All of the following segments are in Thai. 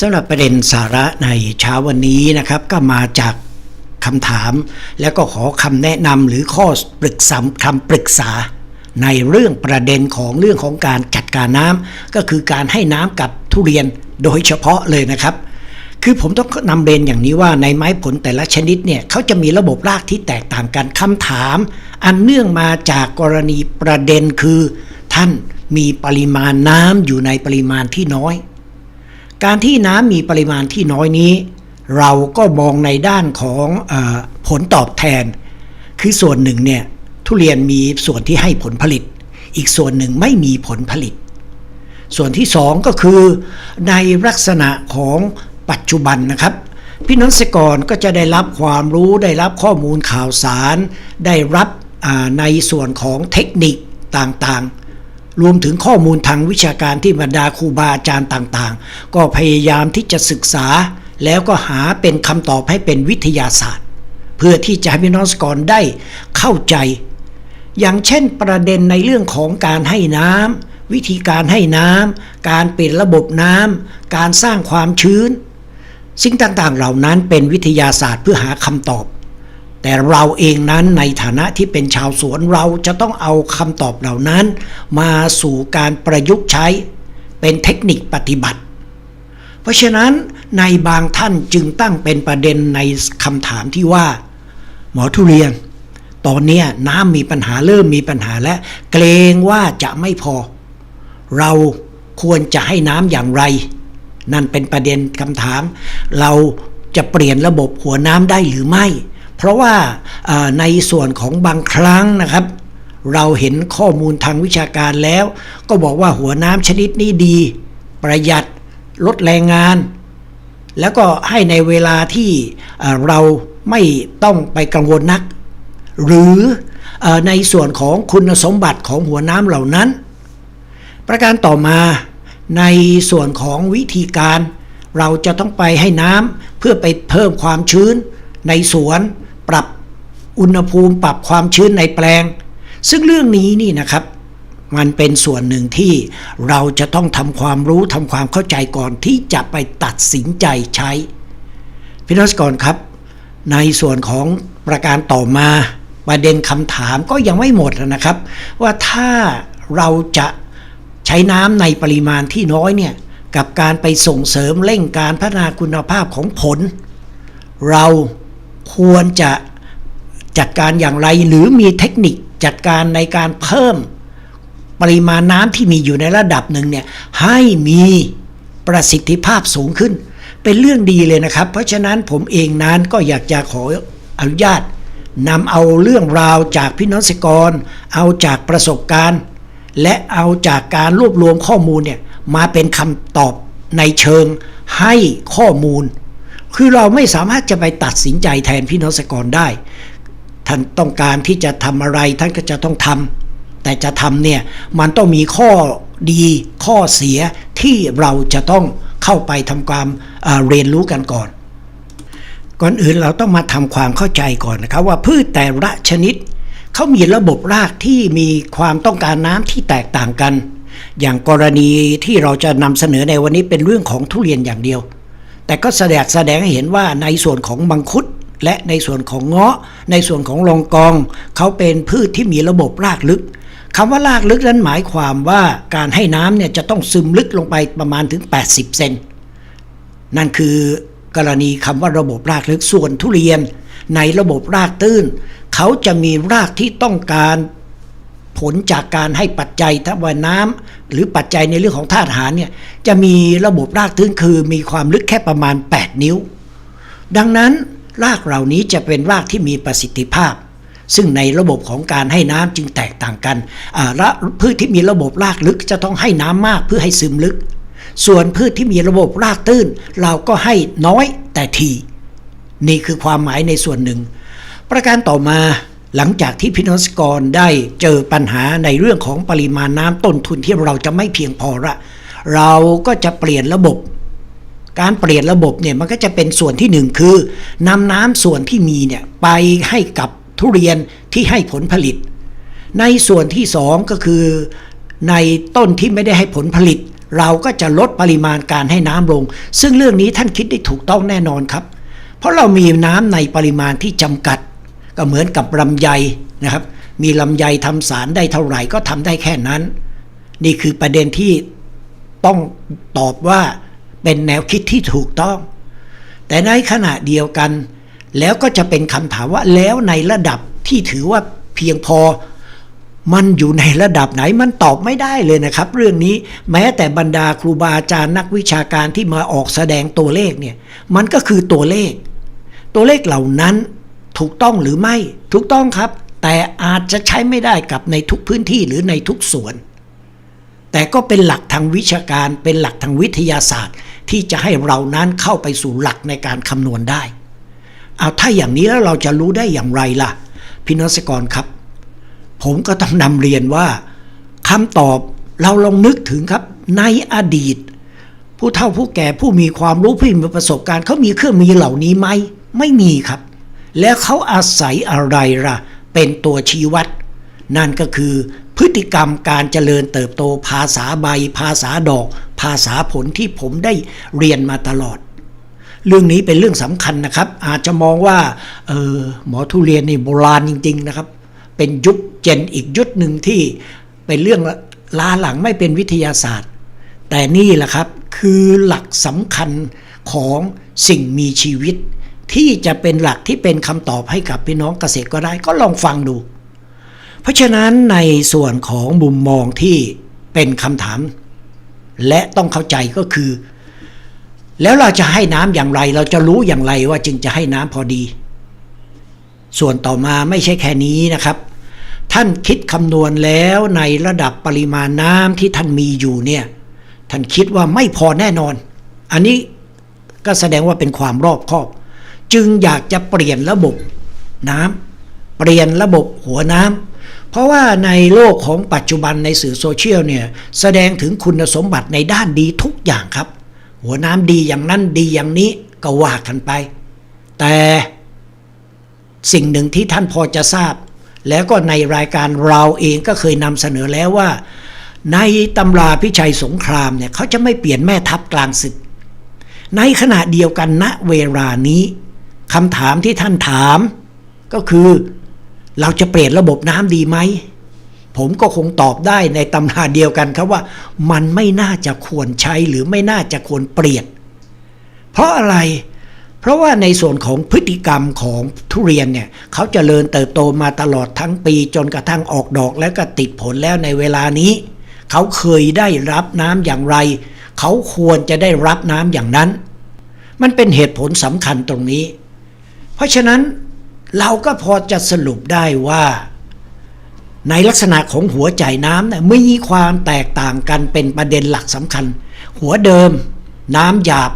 สำหรับประเด็นสาระในเช้าวันนี้นะครับ ก็มาจากคำถาม แล้วก็ขอคำแนะนำหรือข้อปรึกษาคำปรึกษา ในเรื่องประเด็นของเรื่องของการจัดการน้ำก็คือการให้น้ำกับทุเรียนโดยเฉพาะเลยนะครับ คือผมต้องนำเรียนอย่างนี้ว่าในไม้ผลแต่ละชนิดเนี่ยเขาจะมีระบบรากที่แตกต่างกันคำถาม อันเนื่องมาจากกรณีประเด็นคือ ท่านมีปริมาณน้ำอยู่ในปริมาณที่น้อย การที่น้ำมีปริมาณที่น้อยนี้ เราก็มองในด้านของอผลตอบแทน คือส่วนหนึ่งเนี่ยทุเรียนมีส่วนที่ให้ผลผลิต อีกส่วนหนึ่งไม่มีผลผลิต ส่วนที่สองก็คือ ในลักษณะของปัจจุบันนะครับ พี่น้องเกษตรกรก็จะได้รับความรู้ได้รับข้อมูลข่าวสาร ได้รับในส่วนของเทคนิคต่างๆ รวมถึงข้อมูลทางวิชาการที่บรรดาครูบาอาจารย์ต่างๆ ก็พยายามที่จะศึกษา แล้วก็หาเป็นคำตอบให้เป็นวิทยาศาสตร์ เพื่อที่จะให้พี่น้องเกษตรกรได้เข้าใจ อย่างเช่นประเด็นในเรื่องของการให้น้ำวิธีการให้น้ำการเปลี่ยนระบบน้ำการสร้างความชื้น สิ่งต่างๆเหล่านั้นเป็นวิทยาศาสตร์เพื่อหาคำตอบ แต่เราเองนั้นในฐานะที่เป็นชาวสวนเราจะต้องเอาคำตอบเหล่านั้น มาสู่การประยุกต์ใช้เป็นเทคนิคปฏิบัติ เพราะฉะนั้นในบางท่านจึงตั้งเป็นประเด็นในคำถามที่ว่า หมอทุเรียน ตอนนี้น้ำมีปัญหาเริ่มมีปัญหาและเกรงว่าจะไม่พอ เราควรจะให้น้ำอย่างไร นั่นเป็นประเด็นคำถาม เราจะเปลี่ยนระบบหัวน้ำได้หรือไม่ เพราะว่าในส่วนของบางครั้งนะครับ เราเห็นข้อมูลทางวิชาการแล้ว ก็บอกว่าหัวน้ำชนิดนี้ดี ประหยัดลดแรงงาน แล้วก็ให้ในเวลาที่เราไม่ต้องไปกังวลนัก หรือในส่วนของคุณสมบัติของหัวน้ำเหล่านั้น ประการต่อมาในส่วนของวิธีการ เราจะต้องไปให้น้ำเพื่อไปเพิ่มความชื้นในสวน ปรับอุณหภูมิปรับความชื้นในแปลง ซึ่งเรื่องนี้นี่นะครับ มันเป็นส่วนหนึ่งที่เราจะต้องทำความรู้ทำความเข้าใจก่อนที่จะไปตัดสินใจใช้พี่น้องก่อนครับ ในส่วนของประการต่อมาประเด็นคำถามก็ยังไม่หมดนะครับ ว่าถ้าเราจะใช้น้ำในปริมาณที่น้อยเนี่ยกับการไปส่งเสริมเร่งการพัฒนาคุณภาพของผล เรา ควรจะจัดการอย่างไรหรือมีเทคนิคจัดการในการเพิ่มปริมาณน้ำที่มีอยู่ในระดับหนึ่งเนี่ยให้มีประสิทธิภาพสูงขึ้น เป็นเรื่องดีเลยนะครับ เพราะฉะนั้นผมเองนั้นก็อยากจะขออนุญาตนำเอาเรื่องราวจากพี่น้องเกษตรกร เอาจากประสบการณ์ และเอาจากการรวบรวมข้อมูลเนี่ยมาเป็นคำตอบในเชิงให้ข้อมูล คือเราไม่สามารถจะไปตัดสินใจแทนพี่น้องเกรได้ ท่านต้องการที่จะทำอะไรท่านก็จะต้องทำแต่จะทำเนี่ยมันต้องมีข้อดีข้อเสียที่เราจะต้องเข้าไปทำความเอ่อเรียนรู้กันก่อน ก่อนอื่นเราต้องมาทำความเข้าใจก่อนนะครับว่าพืชแต่ละชนิดเขามีระบบรากที่มีความต้องการน้ำที่แตกต่างกัน อย่างกรณีที่เราจะนำเสนอในวันนี้เป็นเรื่องของทุเรียนอย่างเดียว แต่ก็แสดงแสดงให้เห็นว่าในส่วนของมังคุดและในส่วนของเงาะ ในส่วนของลองกอง เขาเป็นพืชที่มีระบบรากลึกคำว่ารากลึกนั้นหมายความว่าการให้น้ำเนี่ยจะต้องซึมลึกลงไปประมาณถึง 80 เซนนั่นคือกรณีคำว่าระบบรากลึกส่วนทุเรียน ในระบบรากตื้น เขาจะมีรากที่ต้องการ ผลจากการให้ปัจจัยทั้งว่าน้ำหรือปัจจัยในเรื่องของธาตุอาหารเนี่ยจะมีระบบรากตื้นคือมีความลึกแค่ประมาณ 8 นิ้ว ดังนั้นรากเหล่านี้จะเป็นรากที่มีประสิทธิภาพ ซึ่งในระบบของการให้น้ำจึงแตกต่างกันละพืชที่มีระบบรากลึกจะต้องให้น้ำมากเพื่อให้ซึมลึก ส่วนพืชที่มีระบบรากตื้น เราก็ให้น้อยแต่ทีนี่คือความหมายในส่วนหนึ่ง ประการต่อมา หลังจากที่พินอสกรได้เจอปัญหาในเรื่องของปริมาณน้ำต้นทุนที่เราจะไม่เพียงพอละเราก็จะเปลี่ยนระบบ การเปลี่ยนระบบเนี่ยมันก็จะเป็นส่วนที่หนึ่งคือนำน้ำส่วนที่มีเนี่ยไปให้กับทุเรียนที่ให้ผลผลิต ในส่วนที่สองก็คือ ในต้นที่ไม่ได้ให้ผลผลิต เราก็จะลดปริมาณการให้น้ำลง ซึ่งเรื่องนี้ท่านคิดได้ถูกต้องแน่นอนครับ เพราะเรามีน้ำในปริมาณที่จำกัด ก็เหมือนกับลำไยนะครับ มีลำไยทำสารได้เท่าไหร่ก็ทำได้แค่นั้น นี่คือประเด็นที่ต้องตอบว่าเป็นแนวคิดที่ถูกต้อง แต่ในขณะเดียวกัน แล้วก็จะเป็นคำถามว่าแล้วในระดับที่ถือว่าเพียงพอมันอยู่ในระดับไหนมันตอบไม่ได้เลยนะครับ เรื่องนี้แม้แต่บรรดาครูบาอาจารย์นักวิชาการที่มาออกแสดงตัวเลขเนี่ยมันก็คือตัวเลข ตัวเลขเหล่านั้น ถูกต้องหรือไม่ถูกต้องครับ แต่อาจจะใช้ไม่ได้กับในทุกพื้นที่หรือในทุกส่วน แต่ก็เป็นหลักทางวิชาการเป็นหลักทางวิทยาศาสตร์ ที่จะให้เรานั้นเข้าไปสู่หลักในการคำนวณได้เอาถ้าอย่างนี้แล้วเราจะรู้ได้อย่างไรล่ะพี่นศกรครับ ผมก็ต้องนำเรียนว่าคำตอบเราลองนึกถึงครับในอดีต ผู้เฒ่าผู้แก่ผู้มีความรู้ผู้มีประสบการณ์เขามีเครื่องมือเหล่านี้ไหมไม่มีครับ แล้วเขาอาศัยอะไรล่ะ เป็นตัวชี้วัด นั่นก็คือ พฤติกรรมการเจริญเติบโตภาษาใบ ภาษาดอก ภาษาผลที่ผมได้เรียนมาตลอด เรื่องนี้เป็นเรื่องสำคัญนะครับ อาจจะมองว่าเออหมอทุเรียนนี่โบราณจริง ๆนะครับ เป็นยุคเจนอีกยุคหนึ่งที่เป็นเรื่องล้าหลังไม่เป็นวิทยาศาสตร์ แต่นี่แหละครับคือหลักสำคัญของสิ่งมีชีวิต ที่จะเป็นหลักที่เป็นคำตอบให้กับพี่น้องเกษตรก็ได้ก็ลองฟังดู เพราะฉะนั้นในส่วนของมุมมองที่เป็นคำถาม และต้องเข้าใจก็คือ แล้วเราจะให้น้ำอย่างไร เราจะรู้อย่างไรว่าจึงจะให้น้ำพอดี ส่วนต่อมาไม่ใช่แค่นี้นะครับ ท่านคิดคำนวณแล้วในระดับปริมาณน้ำที่ท่านมีอยู่เนี่ยท่านคิดว่าไม่พอแน่นอน อันนี้ก็แสดงว่าเป็นความรอบคอบ จึงอยากจะเปลี่ยนระบบน้ำเปลี่ยนระบบหัวน้ำเพราะว่าในโลกของปัจจุบันในสื่อโซเชียลเนี่ยแสดงถึงคุณสมบัติในด้านดีทุกอย่างครับ หัวน้ำดีอย่างนั้นดีอย่างนี้ก็ว่ากันไป แต่สิ่งหนึ่งที่ท่านพอจะทราบ แล้วก็ในรายการเราเองก็เคยนำเสนอแล้วว่า ในตำราพิชัยสงครามเนี่ยเขาจะไม่เปลี่ยนแม่ทัพกลางศึก ในขณะเดียวกันณเวลานี้ คำถามที่ท่านถาม ก็คือ เราจะเปลี่ยนระบบน้ำดีไหม ผมก็คงตอบได้ในตำราเดียวกันครับว่า มันไม่น่าจะควรใช้หรือไม่น่าจะควรเปลี่ยน เพราะอะไร เพราะว่าในส่วนของพฤติกรรมของทุเรียนเนี่ยเขาจเจริญเติบโตมาตลอดทั้งปีจนกระทั่งออกดอกแล้วก็ติดผลแล้วในเวลานี้ เขาเคยได้รับน้ำอย่างไร เขาควรจะได้รับน้ำอย่างนั้น มันเป็นเหตุผลสำคัญตรงนี้ เพราะฉะนั้นเราก็พอจะสรุปได้ว่า ในลักษณะของหัวใจน้ำเนี่ยมีความแตกต่างกันเป็นประเด็นหลักสำคัญ หัวเดิมน้ำหยาบ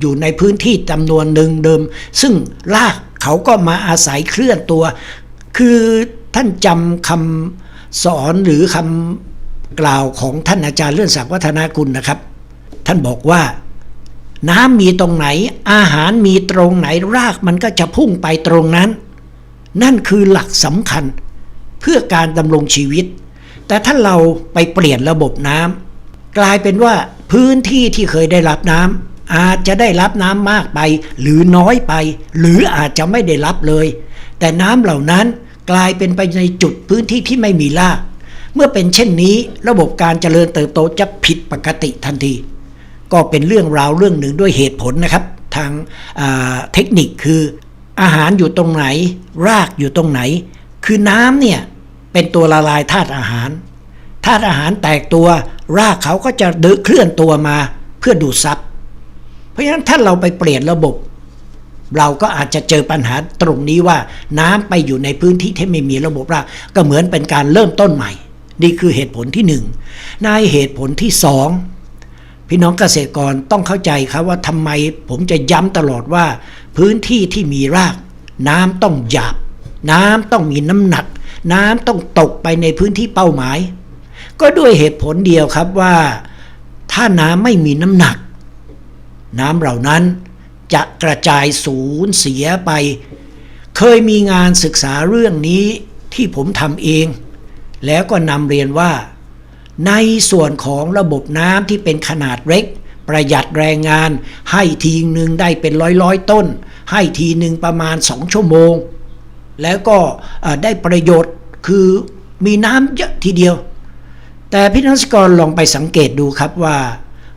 อยู่ในพื้นที่จำนวนหนึ่งเดิม ซึ่งรากเขาก็มาอาศัยเคลื่อนตัว คือท่านจำคำสอนหรือคำกล่าวของท่านอาจารย์เลื่อนศักดิ์วัฒนากุลนะครับ ท่านบอกว่า น้ำมีตรงไหน อาหารมีตรงไหนรากมันก็จะพุ่งไปตรงนั้น นั่นคือหลักสำคัญ เพื่อการดำรงชีวิต แต่ถ้าเราไปเปลี่ยนระบบน้ำกลายเป็นว่าพื้นที่ที่เคยได้รับน้ำอาจจะได้รับน้ำมากไป หรือน้อยไป หรืออาจจะไม่ได้รับเลย แต่น้ำเหล่านั้นกลายเป็นไปในจุดพื้นที่ที่ไม่มีราก เมื่อเป็นเช่นนี้ระบบการเจริญเติบโตจะผิดปกติทันที ก็เป็นเรื่องราวเรื่องหนึ่งด้วยเหตุผลนะครับ ทางเทคนิคคืออาหารอยู่ตรงไหน รากอยู่ตรงไหน คือน้ำเนี่ยเป็นตัวละลายธาตุอาหารธาตุอาหารแตกตัว รากเขาก็จะเดินเคลื่อนตัวมาเพื่อดูดซับเพราะฉะนั้นถ้าเราไปเปลี่ยนระบบ เราก็อาจจะเจอปัญหาตรงนี้ว่า น้ำไปอยู่ในพื้นที่ที่ไม่มีระบบรากก็เหมือนเป็นการเริ่มต้นใหม่ นี่คือเหตุผลที่หนึ่งในเหตุผลที่สอง พี่น้องเกษตรกรต้องเข้าใจครับว่าทำไมผมจะย้ำตลอดว่า พื้นที่ที่มีราก น้ำต้องหยาบ น้ำต้องมีน้ำหนัก น้ำต้องตกไปในพื้นที่เป้าหมาย ก็ด้วยเหตุผลเดียวครับว่า ถ้าน้ำไม่มีน้ำหนัก น้ำเหล่านั้นจะกระจายสูญเสียไป เคยมีงานศึกษาเรื่องนี้ที่ผมทำเอง แล้วก็นำเรียนว่า ในส่วนของระบบน้ำที่เป็นขนาดเล็ก ประหยัดแรงงาน ให้ทีหนึ่งได้เป็นร้อยร้อยต้น ให้ทีหนึ่งประมาณ 2 ชั่วโมง แล้วก็ได้ประโยชน์คือมีน้ำเยอะทีเดียว แต่พี่นักกรลองไปสังเกตดูครับว่า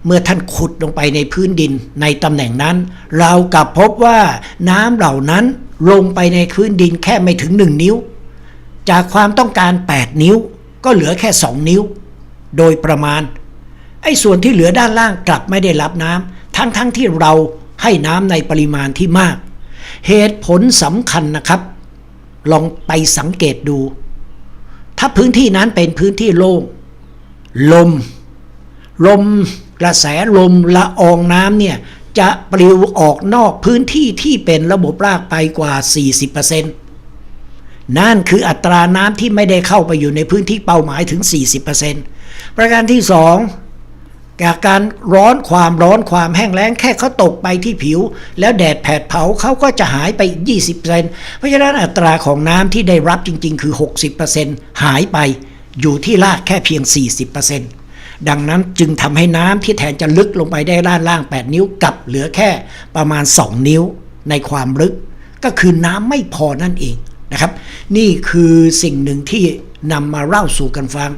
เมื่อท่านขุดลงไปในพื้นดินในตำแหน่งนั้น เรากลับพบว่าน้ำเหล่านั้นลงไปในพื้นดินแค่ไม่ถึง 1 นิ้ว จากความต้องการ 8 นิ้วก็เหลือแค่ 2 นิ้ว โดยประมาณ ไอ้ส่วนที่เหลือด้านล่างกลับไม่ได้รับน้ำทั้งๆทที่เราให้น้ำในปริมาณที่มาก เหตุผลสำคัญนะครับ ลองไปสังเกตดู ถ้าพื้นที่นั้นเป็นพื้นที่โล่งลม ลมกระแสลมละอองน้ำเนี่ยจะปลิวออกนอกพื้นที่ที่เป็นระบบรากไปกว่า 40%นั่นคืออัตราน้ำที่ไม่ได้เข้าไปอยู่ในพื้นที่เป้าหมายถึง 40% ประการที่สองจากการร้อนความร้อนความแห้งแล้งแค่เขาตกไปที่ผิว แล้วแดดแผดเผาเขาก็จะหายไปอีก20%เพราะฉะนั้นอัตราของน้ำที่ได้รับจริง ๆ คือ 60%หายไปอยู่ที่รากแค่เพียง 40%ดังนั้นจึงทำให้น้ำที่แทนจะลึกลงไปได้ด้านล่าง 8 นิ้วกลับเหลือแค่ประมาณ 2 นิ้วในความลึก ก็คือน้ำไม่พอนั่นเองนะครับ นี่คือสิ่งหนึ่งที่นำมาเล่าสู่กันฟัง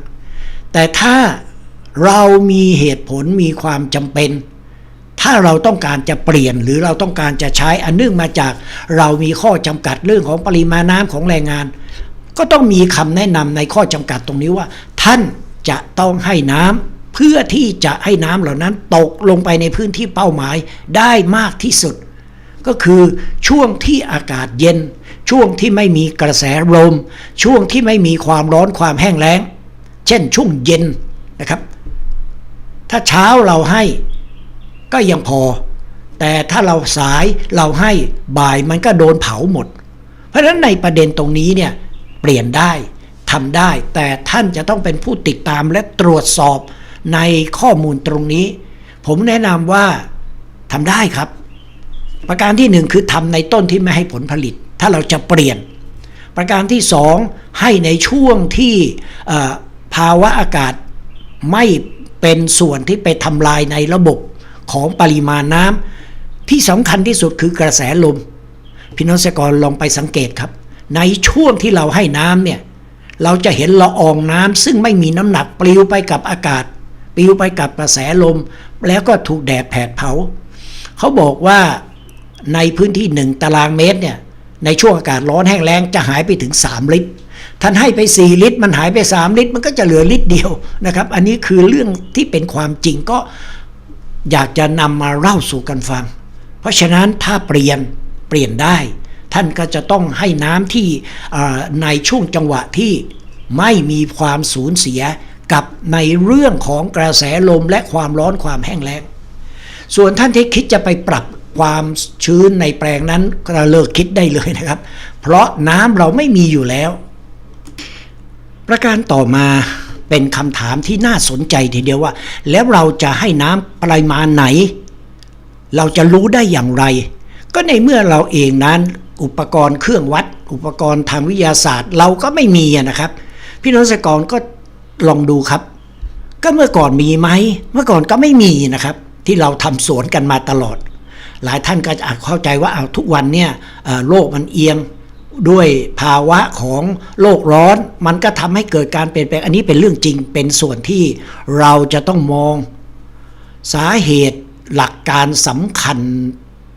แต่ถ้าเรามีเหตุผลมีความจำเป็น ถ้าเราต้องการจะเปลี่ยนหรือเราต้องการจะใช้อันเนื่องมาจากเรามีข้อจำกัดเรื่องของปริมาณน้ำของแรงงาน ก็ต้องมีคำแนะนำในข้อจำกัดตรงนี้ว่า ท่านจะต้องให้น้ำเพื่อที่จะให้น้ำเหล่านั้นตกลงไปในพื้นที่เป้าหมายได้มากที่สุด ก็คือช่วงที่อากาศเย็น ช่วงที่ไม่มีกระแสลมช่วงที่ไม่มีความร้อนความแห้งแล้ง เช่นช่วงเย็นนะครับ ถ้าเช้าเราให้ก็ยังพอ แต่ถ้าเราสายเราให้บ่ายมันก็โดนเผาหมด เพราะฉะนั้นในประเด็นตรงนี้เนี่ยเปลี่ยนได้ทำได้ แต่ท่านจะต้องเป็นผู้ติดตามและตรวจสอบในข้อมูลตรงนี้ ผมแนะนำว่าทำได้ครับ ประการที่หนึ่งคือทำในต้นที่ไม่ให้ผลผลิต ถ้าเราจะเปลี่ยน ประการที่สองให้ในช่วงที่ ภาวะอากาศไม่เป็นส่วนที่ไปทำลายในระบบของปริมาณน้ำที่สำคัญที่สุดคือกระแสลม พี่น้องเกษตรกรลองไปสังเกตครับ ในช่วงที่เราให้น้ำเนี่ยเราจะเห็นละอองน้ำซึ่งไม่มีน้ำหนักปลิวไปกับอากาศ ปลิวไปกับกระแสลม แล้วก็ถูกแดดแผดเผา เขาบอกว่าในพื้นที่หนึ่งตารางเมตรเนี่ยในช่วงอากาศร้อนแห้งแล้งจะหายไปถึง 3 ลิตร ท่านให้ไป 4 ลิตร มันหายไป 3 ลิตร มันก็จะเหลือลิตรเดียวนะครับ อันนี้คือเรื่องที่เป็นความจริงก็อยากจะนำมาเล่าสู่กันฟัง เพราะฉะนั้นถ้าเปลี่ยนเปลี่ยนได้ ท่านก็จะต้องให้น้ำที่ในช่วงจังหวะที่ไม่มีความสูญเสียกับในเรื่องของกระแสลมและความร้อนความแห้งแล้ง ส่วนท่านที่คิดจะไปปรับความชื้นในแปลงนั้นก็เลิกคิดได้เลยนะครับ เพราะน้ำเราไม่มีอยู่แล้ว ประการต่อมาเป็นคำถามที่น่าสนใจทีเดียวว่า แล้วเราจะให้น้ำปริมาณไหน เราจะรู้ได้อย่างไร ก็ในเมื่อเราเองนั้นอุปกรณ์เครื่องวัด อุปกรณ์ทางวิทยาศาสตร์ เราก็ไม่มีนะครับ พี่น้องเกษตรกรก็ลองดูครับ ก็เมื่อก่อนมีไหมเมื่อก่อนก็ไม่มีนะครับ ที่เราทำสวนกันมาตลอด หลายท่านก็อาจเข้าใจว่าเอาทุกวันเนี่ยโลกมันเอียง ด้วยภาวะของโลกร้อน มันก็ทำให้เกิดการเปลี่ยนแปลงอันนี้เป็นเรื่องจริงเป็นส่วนที่เราจะต้องมอง สาเหตุหลักการสำคัญ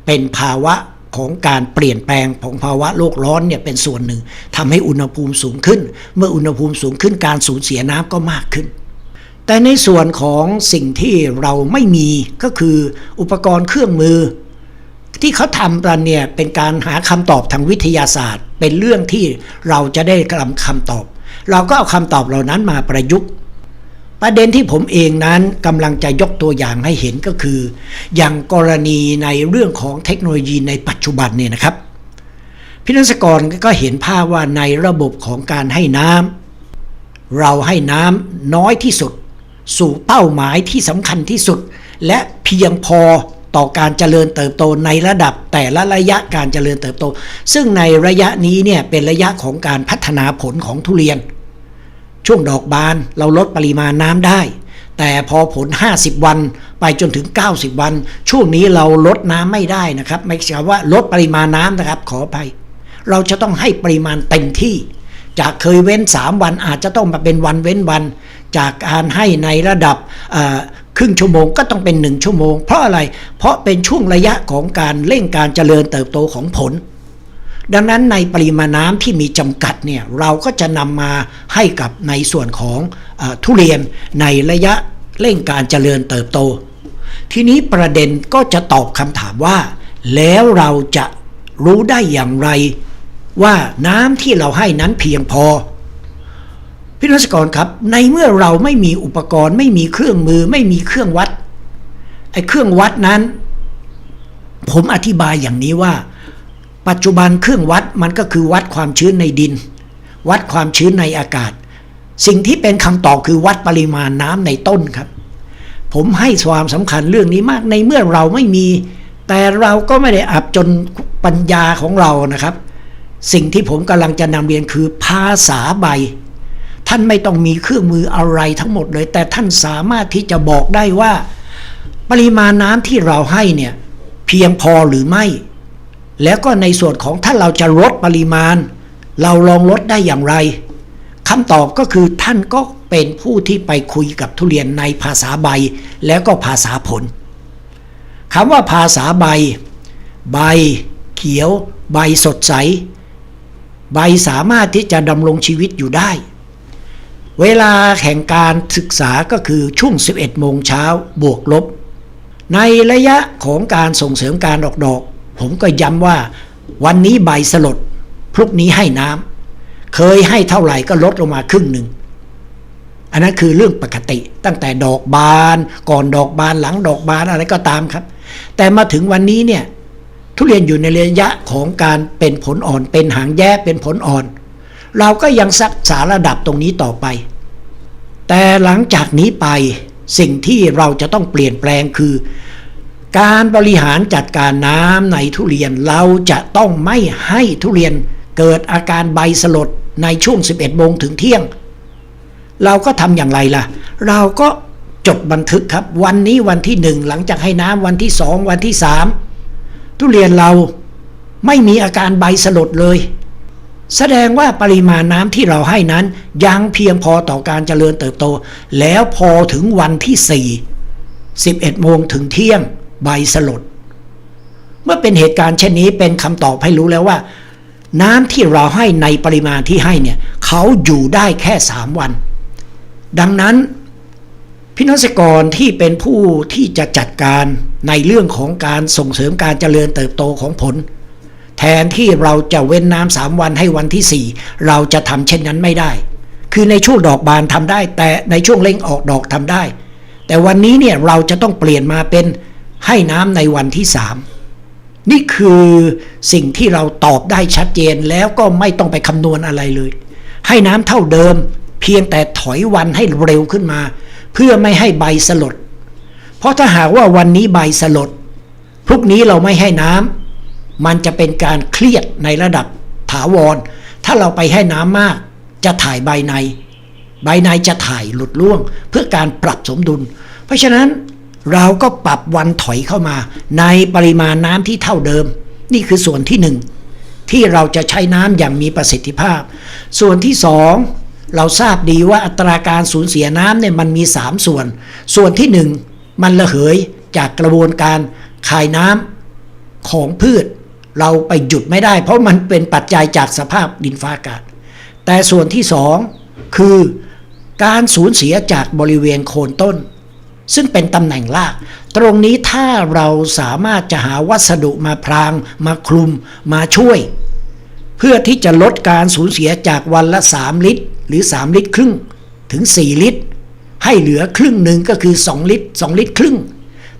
เป็นภาวะของการเปลี่ยนแปลงของภาวะโลกร้อนเนี่ยเป็นส่วนหนึ่งทำให้อุณหภูมิสูงขึ้น เมื่ออุณหภูมิสูงขึ้นการสูญเสียน้ำก็มากขึ้น แต่ในส่วนของสิ่งที่เราไม่มีก็คืออุปกรณ์เครื่องมือ ที่เขาทำกันเนี่ยเป็นการหาคำตอบทางวิทยาศาสตร์ เป็นเรื่องที่เราจะได้คำคำตอบ เราก็เอาคำตอบเหล่านั้นมาประยุกต์ ประเด็นที่ผมเองนั้นกำลังจะยกตัวอย่างให้เห็นก็คือ อย่างกรณีในเรื่องของเทคโนโลยีในปัจจุบันเนี่ยนะครับพินักกรก็เห็นภาพว่าในระบบของการให้น้ำเราให้น้ำน้อยที่สุด สู่เป้าหมายที่สำคัญที่สุด และเพียงพอ ต่อการเจริญเติบโตในระดับแต่ละระยะการเจริญเติบโต ซึ่งในระยะนี้เนี่ยเป็นระยะของการพัฒนาผลของทุเรียน ช่วงดอกบานเราลดปริมาณน้ำได้ แต่พอผล 50 วันไปจนถึง 90 วัน ช่วงนี้เราลดน้ำไม่ได้นะครับ ไม่ใช่ว่าลดปริมาณน้ำนะครับ ขออภัยเราจะต้องให้ปริมาณเต็มที่ จากเคยเว้น 3 วันอาจจะต้องมาเป็นวันเว้นวันจากการให้ในระดับ ครึ่งชั่วโมงก็ต้องเป็น 1 ชั่วโมง เพราะอะไร เพราะเป็นช่วงระยะของการเร่งการเจริญเติบโตของผล ดังนั้นในปริมาณน้ำที่มีจำกัดเนี่ยเราก็จะนำมาให้กับในส่วนของออทุเรียนในระยะเร่งการเจริญเติบโต ทีนี้ประเด็นก็จะตอบคำถามว่า แล้วเราจะรู้ได้อย่างไรว่าน้ำที่เราให้นั้นเพียงพอ พี่รัศกรครับ ในเมื่อเราไม่มีอุปกรณ์ ไม่มีเครื่องมือ ไม่มีเครื่องวัดไอ้เครื่องวัดนั้น ผมอธิบายอย่างนี้ว่า ปัจจุบันเครื่องวัดมันก็คือวัดความชื้นในดิน วัดความชื้นในอากาศ สิ่งที่เป็นคำตอบคือวัดปริมาณน้ำในต้นครับ ผมให้ความสำคัญเรื่องนี้มากในเมื่อเราไม่มี แต่เราก็ไม่ได้อับจนปัญญาของเรานะครับ สิ่งที่ผมกำลังจะนำเรียนคือภาษาใบ ท่านไม่ต้องมีเครื่องมืออะไรทั้งหมดเลย แต่ท่านสามารถที่จะบอกได้ว่า ปริมาณน้ำที่เราให้เนี่ยเพียงพอหรือไม่ แล้วก็ในส่วนของถ้าเราจะลดปริมาณ เราลองลดได้อย่างไรคำตอบก็คือท่านก็เป็นผู้ที่ไปคุยกับทุเรียนในภาษาใบ แล้วก็ภาษาผลคำว่าภาษาใบ ใบ เขียว ใบสดใส ใบสามารถที่จะดำรงชีวิตอยู่ได้ เวลาแห่งการศึกษาก็คือช่วง 11 โมงเช้าบวกลบ ในระยะของการส่งเสริมการออกดอก ผมก็ย้ำว่าวันนี้ใบสลด พรุ่งนี้ให้น้ำเคยให้เท่าไหร่ก็ลดลงมาครึ่งหนึ่ง อันนั้นคือเรื่องปกติตั้งแต่ดอกบานก่อนดอกบานหลังดอกบานอะไรก็ตามครับ แต่มาถึงวันนี้เนี่ยทุเรียนอยู่ในระยะของการเป็นผลอ่อนเป็นหางแย้เป็นผลอ่อน เราก็ยังรักษาระดับตรงนี้ต่อไป แต่หลังจากนี้ไปสิ่งที่เราจะต้องเปลี่ยนแปลงคือ การบริหารจัดการน้ำในทุเรียนเราจะต้องไม่ให้ทุเรียนเกิดอาการใบสลดในช่วง 11โมงถึงเที่ยง เราก็ทำอย่างไรล่ะ เราก็จดบันทึกครับ วันนี้วันที่หนึ่งหลังจากให้น้ำวันที่สองวันที่สามทุเรียนเราไม่มีอาการใบสลดเลย แสดงว่าปริมาณน้ำที่เราให้นั้น ยังเพียงพอต่อการเจริญเติบโต แล้วพอถึงวันที่ 4 11โมงถึงเที่ยงใบสลด เมื่อเป็นเหตุการณ์เช่นนี้เป็นคำตอบให้รู้แล้วว่า น้ำที่เราให้ในปริมาณที่ให้เนี่ยเขาอยู่ได้แค่ 3 วัน ดังนั้นพี่นศกรที่เป็นผู้ที่จะจัดการในเรื่องของการส่งเสริมการเจริญเติบโตของผล แทนที่เราจะเว้นน้ำสามวันให้วันที่สี่เราจะทำเช่นนั้นไม่ได้ คือในช่วงดอกบานทำได้ แต่ในช่วงเล่งออกดอกทำได้ แต่วันนี้เนี่ยเราจะต้องเปลี่ยนมาเป็นให้น้ำในวันที่สามนี่คือสิ่งที่เราตอบได้ชัดเจนแล้วก็ไม่ต้องไปคำนวณอะไรเลย ให้น้ำเท่าเดิม เพียงแต่ถอยวันให้เร็วขึ้นมา เพื่อไม่ให้ใบสลด เพราะถ้าหากว่าวันนี้ใบสลดพรุ่งนี้เราไม่ให้น้ำ มันจะเป็นการเครียดในระดับถาวร ถ้าเราไปให้น้ำมากจะถ่ายใบใน ใบในจะถ่ายหลุดล่วง เพื่อการปรับสมดุล เพราะฉะนั้นเราก็ปรับวันถอยเข้ามา ในปริมาณน้ำที่เท่าเดิม นี่คือส่วนที่หนึ่งที่เราจะใช้น้ำอย่างมีประสิทธิภาพ ส่วนที่สองเราทราบดีว่าอัตราการสูญเสียน้ำเนี่ยมันมี 3 ส่วน ส่วนที่หนึ่งมันระเหยจากกระบวนการคายน้ำของพืช เราไปหยุดไม่ได้ เพราะมันเป็นปัจจัยจากสภาพดินฟ้าอากาศ แต่ส่วนที่สองคือการสูญเสียจากบริเวณโคนต้น ซึ่งเป็นตำแหน่งราก ตรงนี้ถ้าเราสามารถจะหาวัสดุมาพราง มาคลุมมาช่วย เพื่อที่จะลดการสูญเสียจากวันละ 3 ลิตร หรือ 3 ลิตรครึ่ง ถึง 4 ลิตร ให้เหลือครึ่งหนึ่งก็คือ 2 ลิตร 2 ลิตรครึ่ง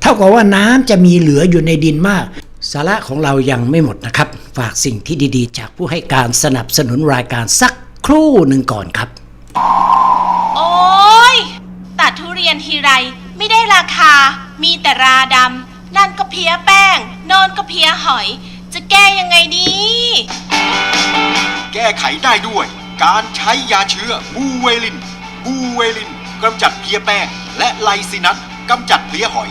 เท่ากับว่าน้ำจะมีเหลืออยู่ในดินมาก สาระของเรายังไม่หมดนะครับ ฝากสิ่งที่ดีๆ จากผู้ให้การสนับสนุนรายการสักครู่หนึ่งก่อนครับ โอ้ยตัดทุเรียนทีไรไม่ได้ราคา มีแต่ราดำนั่นก็เพี้ยแป้งโนอนก็เพี้ยหอย จะแก้ยังไงดี แก้ไขได้ด้วย การใช้ยาเชื้อบูเวลินบูเวลินกำจัดเพลี้ยแป้งและไลซินัสกำจัดเพลี้ยหอย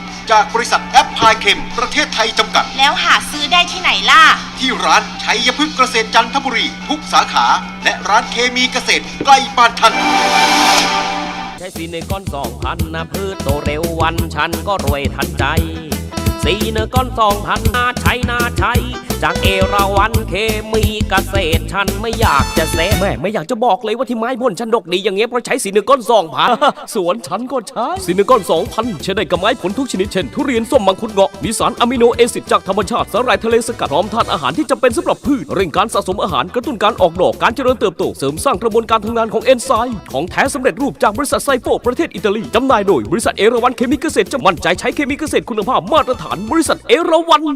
จากบริษัทแอปพลายเคมประเทศไทยจำกัด แล้วหาซื้อได้ที่ไหนล่ะ ที่ร้านชัยพฤกษ์เกษตรจันทบุรี ทุกสาขา และร้านเคมีเกษตรใกล้บ้านท่านใช้สีในก้อนสองพันนะพืชโตเร็ววันฉันก็รวยทันใจ สีเนก้อนสองพันนาใช้นาใช้จากเอราวันเคมีเกษตรฉันไม่อยากจะเซแม่ไม่อยากจะบอกเลยว่าที่ไม้บนฉันดกดีอย่างเงี้ยเพราะใช้สีเนก้อนสองพันสวนฉันก็ใช้สีเนก้อนสองพันใช้ได้กับไม้ผลทุกชนิดเช่น ทุเรียนส้มมังคุดเงาะมีสารอะมิโนเอซิดจากธรรมชาติสารายทะเลสกัดพร้อมธาตุอาหารที่จำเป็นสำหรับพืชเร่งการสะสมอาหารกระตุ้นการออกดอกการเจริญเติบโตเสริมสร้างกระบวนการทำงานของเอนไซม์ของแท้สำเร็จรูปจากบริษัทไซโฟประเทศอิตาลีจำหน่ายโดยบริษัทเอราวันเคมีเกษตรจะมั่นใจใช้เคมีเกษตรคุณภาพมาตรฐานบริษัทเอราวัน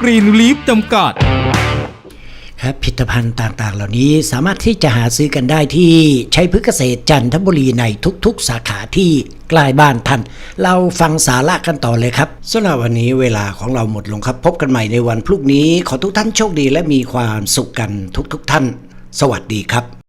กรีนลีฟจำกัด ครับผลิตภัณฑ์ต่างๆ เหล่านี้สามารถที่จะหาซื้อกันได้ที่ใช้พฤกษเกษตรจันทบุรีในทุกๆ สาขาที่ใกล้บ้านท่าน เราฟังสาระกันต่อเลยครับสำหรับวันนี้เวลาของเราหมดลงครับ พบกันใหม่ในวันพรุ่งนี้ ขอทุกท่านโชคดีและมีความสุขกันทุกๆท่าน สวัสดีครับ